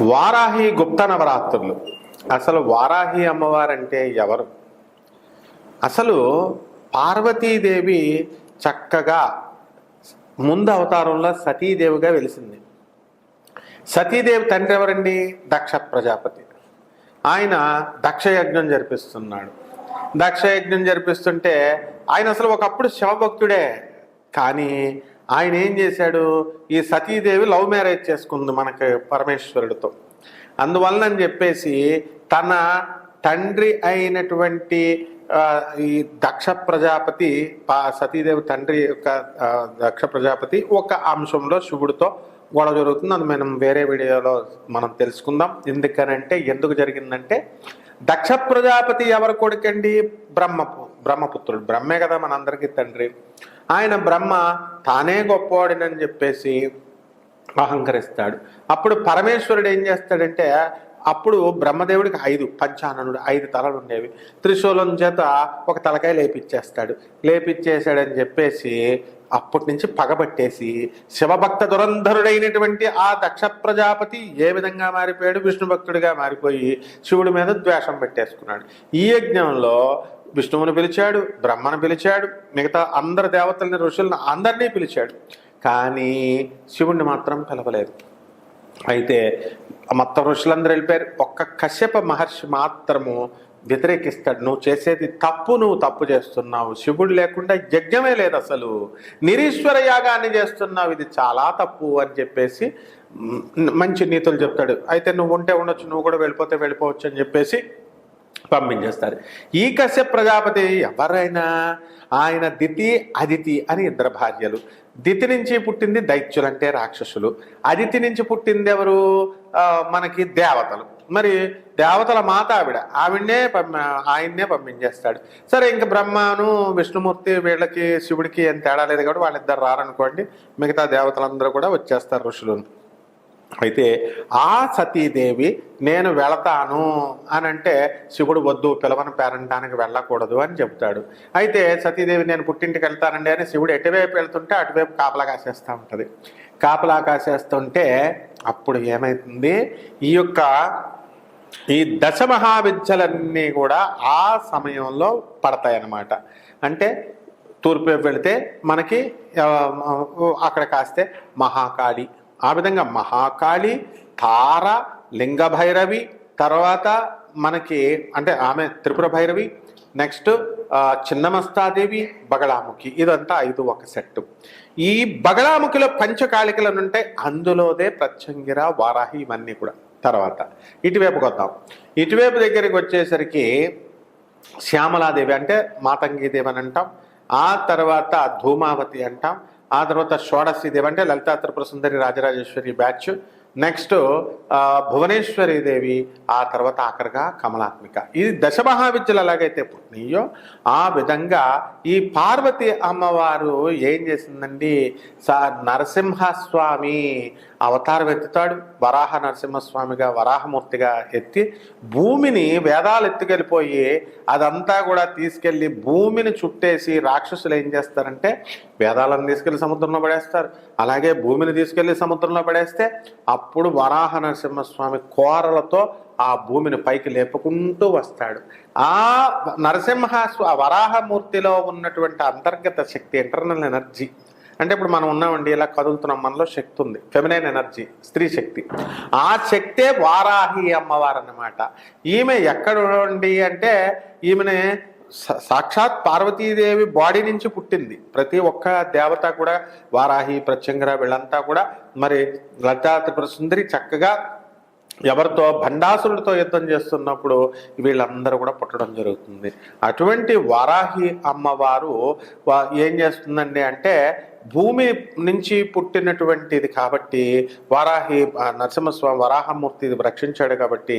Varahi Gupta నవరాత్రులు. అసలు వారాహి అమ్మవారంటే ఎవరు? అసలు పార్వతీదేవి చక్కగా ముందు అవతారంలో సతీదేవిగా వెలిసింది. సతీదేవి తండ్రి ఎవరండి? దక్ష ప్రజాపతి. ఆయన దక్షయజ్ఞం జరిపిస్తున్నాడు. దక్షయజ్ఞం జరిపిస్తుంటే ఆయన అసలు ఒకప్పుడు శివభక్తుడే. కానీ ఆయన ఏం చేశాడు? ఈ సతీదేవి లవ్ మ్యారేజ్ చేసుకుంది మనకి పరమేశ్వరుడితో. అందువలన అని చెప్పేసి తన తండ్రి అయినటువంటి ఈ దక్ష ప్రజాపతి సతీదేవి తండ్రి యొక్క దక్ష ప్రజాపతి ఒక అంశంలో శివుడితో గొడవ జరుగుతుంది. అది మనం వేరే వీడియోలో మనం తెలుసుకుందాం. ఎందుకనంటే ఎందుకు జరిగిందంటే దక్ష ప్రజాపతి ఎవరు కొడుకండి? బ్రహ్మపు. బ్రహ్మపుత్రుడు. బ్రహ్మే కదా మనందరికీ తండ్రి. ఆయన బ్రహ్మ తానే గొప్పవాడినని చెప్పేసి అహంకరిస్తాడు. అప్పుడు పరమేశ్వరుడు ఏం చేస్తాడంటే అప్పుడు బ్రహ్మదేవుడికి ఐదు పంచాననుడు ఐదు తలలు ఉండేవి. త్రిశూలం చేత ఒక తలకాయ లేపిచ్చేస్తాడు. లేపిచ్చేసాడని చెప్పేసి అప్పటి నుంచి పగబట్టేసి శివభక్త దురంధరుడైనటువంటి ఆ దక్ష ప్రజాపతి ఏ విధంగా మారిపోయాడు? విష్ణు భక్తుడిగా మారిపోయి శివుడి మీద ద్వేషం పెట్టేసుకున్నాడు. ఈ యజ్ఞంలో విష్ణువుని పిలిచాడు బ్రహ్మను పిలిచాడు మిగతా అందరు దేవతల్ని ఋషులను అందరినీ పిలిచాడు. కానీ శివుణ్ణి మాత్రం పిలవలేదు. అయితే మొత్తం ఋషులందరూ వెళ్ళిపోయారు. ఒక్క కశ్యప మహర్షి మాత్రము వ్యతిరేకిస్తాడు. నువ్వు చేసేది తప్పు నువ్వు తప్పు చేస్తున్నావు. శివుడు లేకుండా యజ్ఞమే లేదు అసలు. నిరీశ్వర యాగాన్ని చేస్తున్నావు. ఇది చాలా తప్పు అని చెప్పేసి మంచి నీతులు చెప్తాడు. అయితే నువ్వు ఉంటే ఉండొచ్చు నువ్వు కూడా వెళ్ళిపోతే వెళ్ళిపోవచ్చు అని చెప్పేసి పంపించేస్తారు. ఈ కశ్యప ప్రజాపతి ఎవరైనా ఆయన దితి అదితి అని ఇద్దరు భార్యలు. దితి నుంచి పుట్టింది దైత్యులు అంటే రాక్షసులు. అదితి నుంచి పుట్టింది ఎవరు? మనకి దేవతలు. మరి దేవతల మాత ఆవిడ. ఆవిడనే ఆయన్నే పంపించేస్తాడు. సరే ఇంక బ్రహ్మను విష్ణుమూర్తి వీళ్ళకి శివుడికి ఏం తేడా లేదు కాబట్టి వాళ్ళిద్దరు రారనుకోండి. మిగతా దేవతలందరూ కూడా వచ్చేస్తారు ఋషులు. అయితే ఆ సతీదేవి నేను వెళతాను అని అంటే శివుడు వద్దు పిలవని పేరంటానికి వెళ్ళకూడదు అని చెప్తాడు అయితే సతీదేవి నేను పుట్టింటికి వెళ్తానండి అని శివుడు ఎటువైపు వెళ్తుంటే అటువైపు కాపలా కాసేస్తూ ఉంటుంది. కాపలా కాసేస్తుంటే అప్పుడు ఏమైతుంది? ఈ యొక్క ఈ దశ మహావిద్యలన్నీ కూడా ఆ సమయంలో పడతాయన్నమాట. అంటే తూర్పు వైపు వెళితే మనకి అక్కడ కాస్తే మహాకాళి ఆ విధంగా మహాకాళి తార లింగ భైరవి తర్వాత మనకి అంటే ఆమె త్రిపుర భైరవి నెక్స్ట్ చిన్నమస్తాదేవి బగళాముఖి. ఇదంతా ఐదు ఒక సెట్. ఈ బగళాముఖిలో పంచకాళికలు ఉంటాయి అందులోదే ప్రత్యంగిర వారాహి ఇవన్నీ కూడా. తర్వాత ఇటువైపుకి వద్దాం. ఇటువైపు దగ్గరికి వచ్చేసరికి శ్యామలాదేవి అంటే మాతంగిదేవి అని అంటాం. ఆ తర్వాత ధూమావతి అంటాం. ఆ తర్వాత షోడశీదేవి అంటే లలితా త్రిపుర సుందరి రాజరాజేశ్వరి బ్యాచ్. నెక్స్ట్ భువనేశ్వరి దేవి ఆ తర్వాత ఆఖరిగా కమలాత్మిక. ఇది దశ మహావిద్యలు ఎలాగైతే పుట్టినయో ఆ విధంగా ఈ పార్వతి అమ్మవారు ఏం చేసిందండి? సా నరసింహస్వామి అవతారం ఎత్తుతాడు. వరాహ నరసింహస్వామిగా వరాహమూర్తిగా ఎత్తి భూమిని వేదాలు ఎత్తుకెళ్ళిపోయి అదంతా కూడా తీసుకెళ్ళి భూమిని చుట్టేసి రాక్షసులు ఏం చేస్తారంటే వేదాలను తీసుకెళ్ళి సముద్రంలో పడేస్తారు. అలాగే భూమిని తీసుకెళ్ళి సముద్రంలో పడేస్తే అప్పుడు వరాహ నరసింహస్వామి కోరలతో ఆ భూమిని పైకి లేపుకుంటూ వస్తాడు. ఆ నరసింహ వరాహమూర్తిలో ఉన్నటువంటి అంతర్గత శక్తి ఇంటర్నల్ ఎనర్జీ అంటే ఇప్పుడు మనం ఉన్నామండి ఇలా కదులుతున్నాం మనలో శక్తి ఉంది. ఫెమినైన్ ఎనర్జీ స్త్రీ శక్తి. ఆ శక్తే వారాహి అమ్మవారు అన్నమాట ఈమె ఎక్కడ ఉండి అంటే ఈమెని సాక్షాత్ పార్వతీదేవి బాడీ నుంచి పుట్టింది. ప్రతి ఒక్క దేవత కూడా వారాహి ప్రత్యంగర వీళ్ళంతా కూడా మరి లలితా సుందరి చక్కగా ఎవరితో భండాసురుడితో యుద్ధం చేస్తున్నప్పుడు వీళ్ళందరూ కూడా పుట్టడం జరుగుతుంది. అటువంటి వారాహి అమ్మవారు ఏం చేస్తుందండి అంటే భూమి నుంచి పుట్టినటువంటిది కాబట్టి వారాహి నరసింహస్వామి వరాహమూర్తి ఇది రక్షించాడు కాబట్టి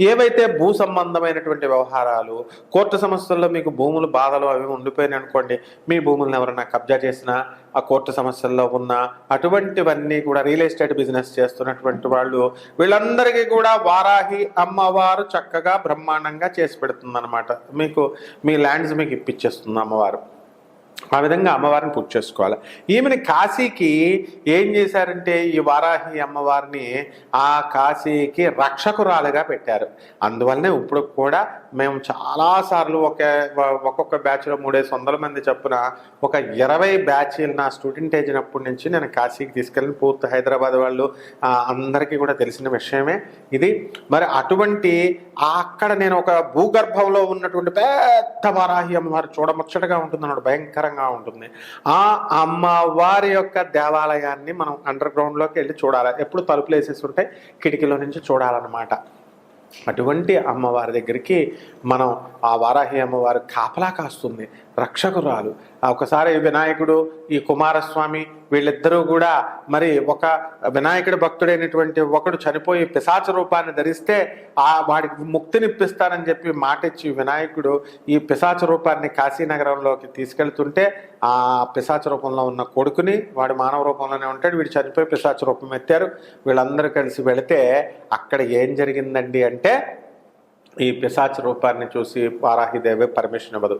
ఏవైతే భూ సంబంధమైనటువంటి వ్యవహారాలు కోర్టు సమస్యల్లో మీకు భూములు బాధలు అవి ఉండిపోయినాయి అనుకోండి మీ భూములను ఎవరైనా కబ్జా చేసినా ఆ కోర్టు సమస్యల్లో ఉన్న అటువంటివన్నీ కూడా రియల్ ఎస్టేట్ బిజినెస్ చేస్తున్నటువంటి వాళ్ళు వీళ్ళందరికీ కూడా వారాహి అమ్మవారు చక్కగా బ్రహ్మాండంగా చేసి పెడుతుంది మీకు మీ ల్యాండ్స్ మీకు ఇప్పించేస్తుంది అమ్మవారు. ఆ విధంగా అమ్మవారిని పూజ చేసుకోవాలి. ఈమెని కాశీకి ఏం చేశారంటే ఈ వారాహి అమ్మవారిని ఆ కాశీకి రక్షకురాలుగా పెట్టారు. అందువల్లనే ఇప్పుడు కూడా మేము చాలాసార్లు ఒక ఒక్కొక్క బ్యాచ్లో మూడేసి వందల మంది చొప్పున ఒక ఇరవై బ్యాచ్లు నా స్టూడెంట్ అయినప్పటి నుంచి నేను కాశీకి తీసుకెళ్ళిన పూర్తి హైదరాబాద్ వాళ్ళు అందరికీ కూడా తెలిసిన విషయమే ఇది. మరి అటువంటి అక్కడ నేను ఒక భూగర్భంలో ఉన్నటువంటి పెద్ద వారాహి అమ్మవారు చూడముచ్చటగా ఉంటుంది అన్నమాట భయంకరంగా ఉంటుంది. ఆ అమ్మవారి యొక్క దేవాలయాన్ని మనం అండర్ గ్రౌండ్లోకి వెళ్ళి చూడాలి. ఎప్పుడు తలుపులు వేసేసి ఉంటాయి కిటికీలో నుంచి చూడాలన్నమాట. అటువంటి అమ్మవారి దగ్గరికి మనం ఆ వారాహి అమ్మవారు కాపలా కాస్తుంది. రక్షకురాలు ఒకసారి వినాయకుడు ఈ కుమారస్వామి వీళ్ళిద్దరూ కూడా మరి ఒక వినాయకుడి భక్తుడైనటువంటి ఒకడు చనిపోయి పిశాచ రూపాన్ని ధరిస్తే ఆ వాడికి ముక్తినిప్పిస్తానని చెప్పి మాట ఇచ్చి వినాయకుడు ఈ పిశాచ రూపాన్ని కాశీనగరంలోకి తీసుకెళ్తుంటే ఆ పిశాచ రూపంలో ఉన్న కొడుకుని వాడు మానవ రూపంలోనే ఉంటాడు వీడు చనిపోయి పిశాచ రూపం ఎత్తారు. వీళ్ళందరూ కలిసి వెళితే అక్కడ ఏం జరిగిందండి అంటే ఈ పిశాచ రూపాన్ని చూసి వారాహిదేవి పర్మిషన్ ఇవ్వదు.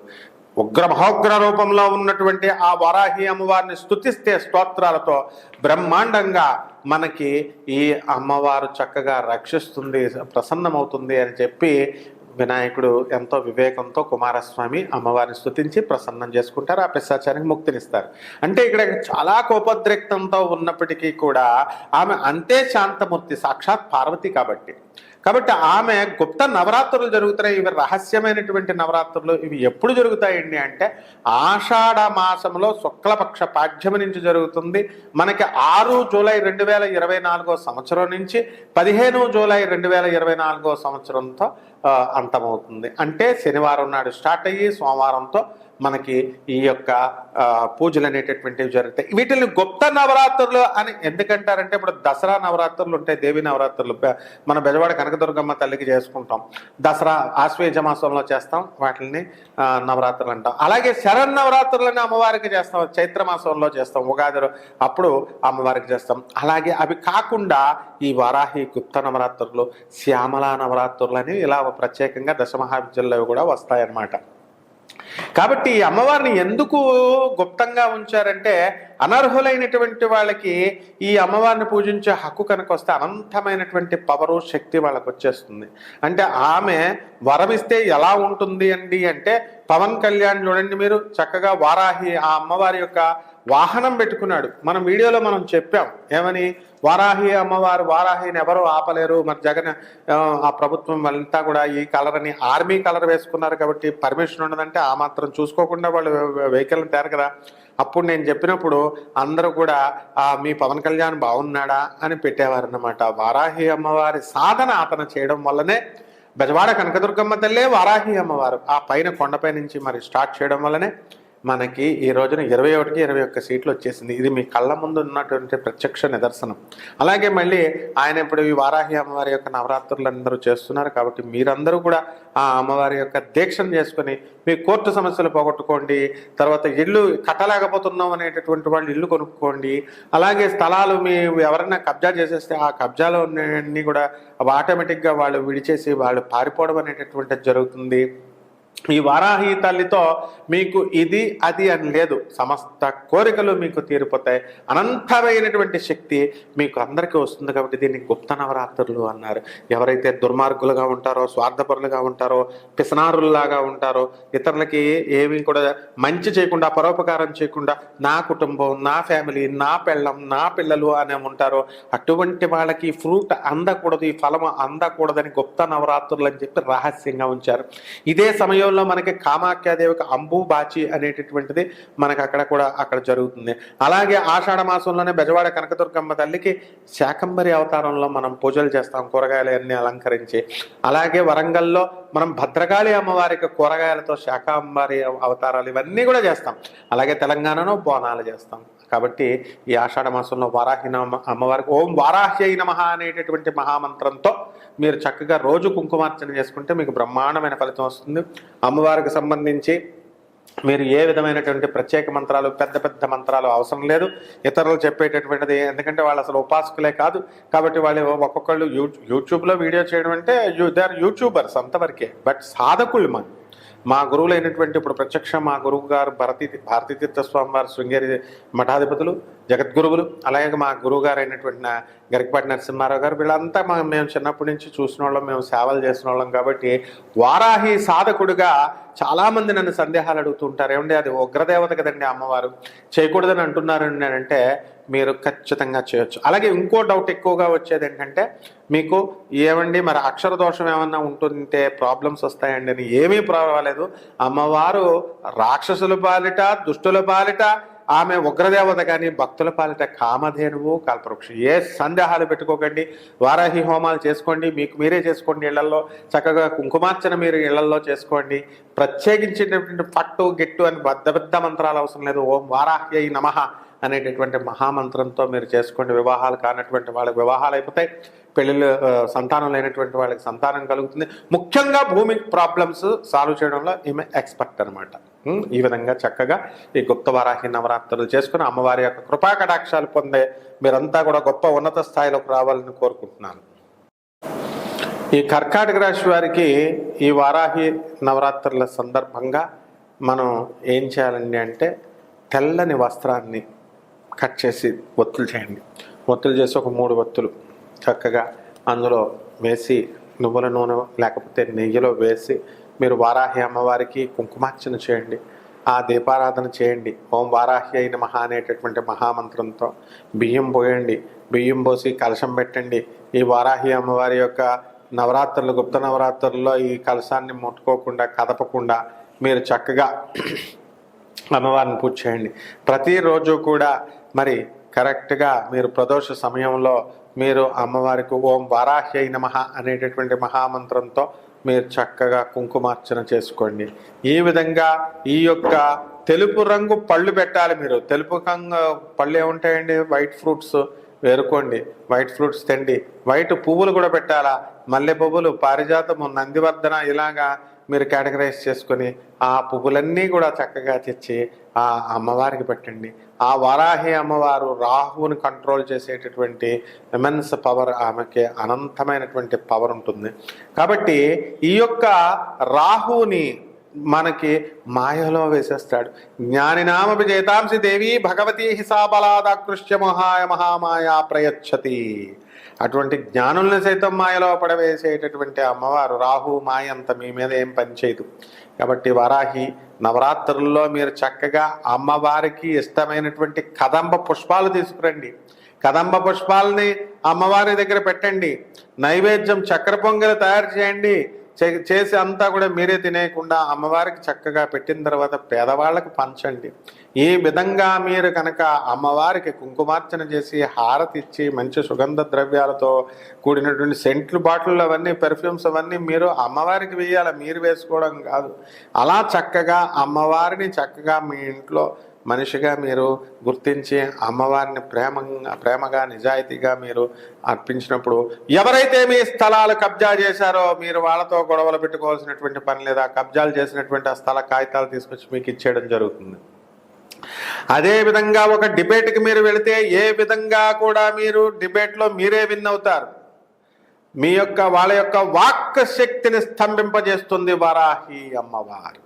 ఉగ్ర మహోగ్ర రూపంలో ఉన్నటువంటి ఆ వరాహి అమ్మవారిని స్తుతిస్తే స్తోత్రాలతో బ్రహ్మాండంగా మనకి ఈ అమ్మవారు చక్కగా రక్షిస్తుంది ప్రసన్నమవుతుంది అని చెప్పి వినాయకుడు ఎంతో వివేకంతో కుమారస్వామి అమ్మవారిని స్తుతించి ప్రసన్నం చేసుకుంటారు. ఆ పిశాచానికి ముక్తినిస్తారు. అంటే ఇక్కడ చాలా కోపోద్రిక్తంతో ఉన్నప్పటికీ కూడా ఆమె అంతే శాంతమూర్తి సాక్షాత్ పార్వతి కాబట్టి. కాబట్టి ఆమె గుప్త నవరాత్రులు జరుగుతున్నాయి. ఇవి రహస్యమైనటువంటి నవరాత్రులు. ఇవి ఎప్పుడు జరుగుతాయండి అంటే ఆషాఢ మాసంలో శుక్లపక్ష పాఠ్యము నుంచి జరుగుతుంది. మనకి ఆరు జూలై రెండు వేల ఇరవై నాలుగో సంవత్సరం నుంచి పదిహేను జూలై రెండు వేల ఇరవై నాలుగో సంవత్సరంతో అంతమవుతుంది. అంటే శనివారం నాడు స్టార్ట్ అయ్యి సోమవారంతో మనకి ఈ యొక్క పూజలు అనేటటువంటివి జరుగుతాయి. వీటిని గుప్త నవరాత్రులు అని ఎందుకంటారంటే ఇప్పుడు దసరా నవరాత్రులు ఉంటాయి దేవి నవరాత్రులు. మన బెజవాడ కనకదుర్గమ్మ తల్లికి చేసుకుంటాం. దసరా ఆశ్వేజ మాసంలో చేస్తాం వాటిని నవరాత్రులు అంటాం. అలాగే శరణ్ నవరాత్రులని అమ్మవారికి చేస్తాం చైత్ర మాసంలో చేస్తాం ఉగాది అప్పుడు అమ్మవారికి చేస్తాం. అలాగే అవి కాకుండా ఈ వారాహి గుప్త నవరాత్రులు శ్యామలా నవరాత్రులు అని ఇలా ప్రత్యేకంగా దశమహావిద్యల్లో కూడా వస్తాయన్నమాట. కాబట్టి అమ్మవారిని ఎందుకు గుప్తంగా ఉంచారంటే అనర్హులైనటువంటి వాళ్ళకి ఈ అమ్మవారిని పూజించే హక్కు కనుక వస్తే అనంతమైనటువంటి పవరు శక్తి వాళ్ళకు వచ్చేస్తుంది అంటే ఆమె వరమిస్తే ఎలా ఉంటుంది అండి అంటే పవన్ కళ్యాణ్ చూడండి మీరు చక్కగా వారాహి ఆ అమ్మవారి యొక్క వాహనం పెట్టుకున్నాడు. మనం వీడియోలో మనం చెప్పాం ఏమని? వారాహి అమ్మవారు వారాహిని ఎవరో ఆపలేరు. మరి జగన్ ఆ, ప్రభుత్వం వాళ్ళంతా కూడా ఈ కలర్ అని ఆర్మీ కలర్ వేసుకున్నారు కాబట్టి పర్మిషన్ ఉండదంటే ఆ మాత్రం చూసుకోకుండా వాళ్ళు వెహికల్ తేరు కదా. అప్పుడు నేను చెప్పినప్పుడు అందరూ కూడా మీ పవన్ కళ్యాణ్ బాగున్నాడా? అని పెట్టేవారు అన్నమాట వారాహి అమ్మవారి సాధన అతను చేయడం వల్లనే బెజవాడ కనకదుర్గమ్మ తల్లే వారాహి అమ్మవారు. ఆ పైన కొండపై నుంచి మరి స్టార్ట్ చేయడం వల్లనే మనకి ఈ రోజున ఇరవై ఒకటికి ఇరవై ఒక్క సీట్లు వచ్చేసింది. ఇది మీ కళ్ళ ముందు ఉన్నటువంటి ప్రత్యక్ష నిదర్శనం. అలాగే మళ్ళీ ఆయన ఇప్పుడు ఈ వారాహి అమ్మవారి యొక్క నవరాత్రులు అందరూ చేస్తున్నారు కాబట్టి మీరందరూ కూడా ఆ అమ్మవారి యొక్క దీక్షను చేసుకొని మీ కోర్టు సమస్యలు పోగొట్టుకోండి తర్వాత ఇల్లు కట్టలేకపోతున్నాం అనేటటువంటి వాళ్ళు ఇల్లు కొనుక్కోండి అలాగే స్థలాలు మీ ఎవరైనా కబ్జా చేసేస్తే ఆ కబ్జాలో అన్ని కూడా ఆటోమేటిక్గా వాళ్ళు విడిచేసి వాళ్ళు పారిపోవడం అనేటటువంటిది జరుగుతుంది. ఈ వారాహి తల్లితో మీకు ఇది అది అని లేదు. సమస్త కోరికలు మీకు తీరిపోతాయి. అనంతమైనటువంటి శక్తి మీకు అందరికీ వస్తుంది కాబట్టి దీన్ని గుప్త నవరాత్రులు అన్నారు. ఎవరైతే దుర్మార్గులుగా ఉంటారో స్వార్థపరులుగా ఉంటారో పిసనారుల్లాగా ఉంటారో ఇతరులకి ఏమీ కూడా మంచి చేయకుండా పరోపకారం చేయకుండా నా కుటుంబం నా ఫ్యామిలీ నా పెళ్ళం నా పిల్లలు అనే ఉంటారో అటువంటి వాళ్ళకి ఫ్రూట్ అందకూడదు ఈ ఫలం అందకూడదని గుప్త నవరాత్రులు అని చెప్పి రహస్యంగా ఉంచారు. ఇదే సమయంలో మనకి కామాఖ్యాదేవికి అంబు బాచి అనేటటువంటిది మనకి అక్కడ కూడా అక్కడ జరుగుతుంది. అలాగే ఆషాఢ మాసంలోనే బెజవాడ కనకదుర్గమ్మ తల్లికి శాకంబరి అవతారంలో మనం పూజలు చేస్తాం కూరగాయలు అన్ని అలంకరించి. అలాగే వరంగల్లో మనం భద్రకాళి అమ్మవారికి కూరగాయలతో శాకాంబరి అవతారాలు ఇవన్నీ కూడా చేస్తాం. అలాగే తెలంగాణలో బోనాలు చేస్తాం. కాబట్టి ఈ ఆషాఢ మాసంలో వారాహి నమ అమ్మవారికి ఓం వారాహ్యై నమ అనేటటువంటి మహామంత్రంతో మీరు చక్కగా రోజు కుంకుమార్చన చేసుకుంటే మీకు బ్రహ్మాండమైన ఫలితం వస్తుంది. అమ్మవారికి సంబంధించి మీరు ఏ విధమైనటువంటి ప్రత్యేక మంత్రాలు పెద్ద పెద్ద మంత్రాలు అవసరం లేదు. ఇతరులు చెప్పేటటువంటిది ఎందుకంటే వాళ్ళు అసలు ఉపాసకులే కాదు. కాబట్టి వాళ్ళు ఒక్కొక్కళ్ళు యూ యూట్యూబ్లో వీడియో చేయడం అంటే యూ దే ఆర్ యూట్యూబర్స్ అంతవరకే. బట్ సాధకులు మన మా గురువులైనటువంటి ఇప్పుడు ప్రత్యక్ష మా గురువు గారు భరతీ భారతీ తీర్థ స్వామి వారు శృంగేరి మఠాధిపతులు జగద్గురువులు అలాగే మా గురువు గారు అయినటువంటి గరికపాటి నరసింహారావు గారు వీళ్ళంతా మా మేము చిన్నప్పటి నుంచి చూసిన వాళ్ళం మేము సేవలు చేసిన వాళ్ళం కాబట్టి వారాహి సాధకుడుగా చాలామంది నన్ను సందేహాలు అడుగుతుంటారు. ఏమండి అది ఉగ్రదేవత కదండి అమ్మవారు. చేయకూడదని అంటున్నారు అంటే మీరు ఖచ్చితంగా చేయొచ్చు. అలాగే ఇంకో డౌట్ ఎక్కువగా వచ్చేది ఏంటంటే మీకు ఏమండి మరి అక్షర దోషం ఏమన్నా ఉంటుంటే ప్రాబ్లమ్స్ వస్తాయండి అని ఏమీ పర్వాలేదు. అమ్మవారు రాక్షసుల పాలిట దుష్టుల పాలిట ఆమె ఉగ్రదేవత కానీ భక్తుల పాలిట కామధేనువు కల్పవృక్షం. ఏ సందేహాలు పెట్టుకోకండి. వారాహి హోమాలు చేసుకోండి. మీకు మీరే చేసుకోండి ఇళ్ళలో చక్కగా కుంకుమార్చన మీరు ఇళ్ళలో చేసుకోండి. ప్రత్యేకించినటువంటి పట్టు గిట్టు అని పెద్ద పెద్ద మంత్రాలు అవసరం లేదు. ఓం వారాహ్యై నమః అనేటటువంటి మహామంత్రంతో మీరు చేసుకోండి. వివాహాలు కానటువంటి వాళ్ళకి వివాహాలు అయిపోతాయి. పెళ్ళిళ్ళు సంతానం లేనటువంటి వాళ్ళకి సంతానం కలుగుతుంది. ముఖ్యంగా భూమి ప్రాబ్లమ్స్ సాల్వ్ చేయడంలో ఈమె ఎక్స్పర్ట్ అనమాట ఈ విధంగా చక్కగా ఈ గుప్త వారాహి నవరాత్రులు చేసుకుని అమ్మవారి యొక్క కృపాకటాక్షాలు పొందే మీరంతా కూడా గొప్ప ఉన్నత స్థాయిలోకి రావాలని కోరుకుంటున్నాను. ఈ కర్కాటక రాశి వారికి ఈ వారాహి నవరాత్రుల సందర్భంగా మనం ఏం చేయాలండి అంటే తెల్లని వస్త్రాన్ని కట్ చేసి ఒత్తులు చేయండి. ఒత్తులు చేసి ఒక మూడు ఒత్తులు చక్కగా అందులో వేసి నువ్వుల నూనె లేకపోతే నెయ్యిలో వేసి మీరు వారాహి అమ్మవారికి కుంకుమార్చన చేయండి. ఆ దీపారాధన చేయండి. ఓం వారాహి అయిన మహా అనేటటువంటి మహామంత్రంతో బియ్యం పోయండి. బియ్యం పోసి కలశం పెట్టండి. ఈ వారాహి అమ్మవారి యొక్క నవరాత్రులు గుప్త నవరాత్రుల్లో ఈ కలశాన్ని ముట్టుకోకుండా కదపకుండా మీరు చక్కగా అమ్మవారిని పూజ చేయండి. ప్రతిరోజు కూడా మరి కరెక్ట్గా మీరు ప్రదోష సమయంలో మీరు అమ్మవారికి ఓం వారాహ్యై మహా అనేటటువంటి మహామంత్రంతో మీరు చక్కగా కుంకుమార్చన చేసుకోండి. ఈ విధంగా ఈ యొక్క తెలుపు రంగు పళ్ళు పెట్టాలి మీరు. తెలుపు రంగు పళ్ళు ఏముంటాయండి? వైట్ ఫ్రూట్స్ వేరుకోండి. వైట్ ఫ్రూట్స్ తిండి. వైట్ పువ్వులు కూడా పెట్టాలా? మల్లె పువ్వులు పారిజాతము నందివర్ధన ఇలాగా మీరు కేటగరైజ్ చేసుకొని ఆ పువ్వులన్నీ కూడా చక్కగా తెచ్చి ఆ అమ్మవారికి పెట్టండి. ఆ వరాహి అమ్మవారు రాహువుని కంట్రోల్ చేసేటటువంటి ఎమెన్స్ పవర్ ఆమెకి అనంతమైనటువంటి పవర్ ఉంటుంది. కాబట్టి ఈ యొక్క రాహువుని మనకి మాయలో వేసేస్తాడు. జ్ఞానినామ విజేతాంసి దేవి భగవతి హిసాబలాదాకృష్య మహాయ మహామాయా ప్రయచ్చతి. అటువంటి జ్ఞానుల్ని సైతం మాయలో పడవేసేటటువంటి అమ్మవారు రాహు మాయ అంత మీ మీద ఏం పనిచేయదు కాబట్టి వరాహి నవరాత్రుల్లో మీరు చక్కగా అమ్మవారికి ఇష్టమైనటువంటి కదంబ పుష్పాలు తీసుకురండి. కదంబ పుష్పాలని అమ్మవారి దగ్గర పెట్టండి. నైవేద్యం చక్కెర పొంగలు తయారు చేయండి. చేసి అంతా కూడా మీరే తినేయకుండా అమ్మవారికి చక్కగా పెట్టిన తర్వాత పేదవాళ్ళకి పంచండి. ఈ విధంగా మీరు కనుక అమ్మవారికి కుంకుమార్చన చేసి హారతి ఇచ్చి మంచి సుగంధ ద్రవ్యాలతో కూడినటువంటి సెంట్లు బాటిల్ అవన్నీ పెర్ఫ్యూమ్స్ అవన్నీ మీరు అమ్మవారికి వేయాలి? మీరు వేసుకోవడం కాదు. అలా చక్కగా అమ్మవారిని చక్కగా మీ ఇంట్లో మనిషిగా మీరు గుర్తించి అమ్మవారిని ప్రేమంగా ప్రేమగా నిజాయితీగా మీరు అర్పించినప్పుడు ఎవరైతే మీ స్థలాలు కబ్జా చేశారో మీరు వాళ్ళతో గొడవలు పెట్టుకోవాల్సినటువంటి పని లేదా కబ్జాలు చేసినటువంటి ఆ స్థల కాగితాలు తీసుకొచ్చి మీకు ఇచ్చేయడం జరుగుతుంది. అదే విధంగా ఒక డిబేట్కి మీరు వెళితే ఏ విధంగా కూడా మీరు డిబేట్లో మీరే విన్ అవుతారు. మీ యొక్క వాళ్ళ యొక్క వాక్ శక్తిని స్తంభింపజేస్తుంది వారాహి అమ్మవారు.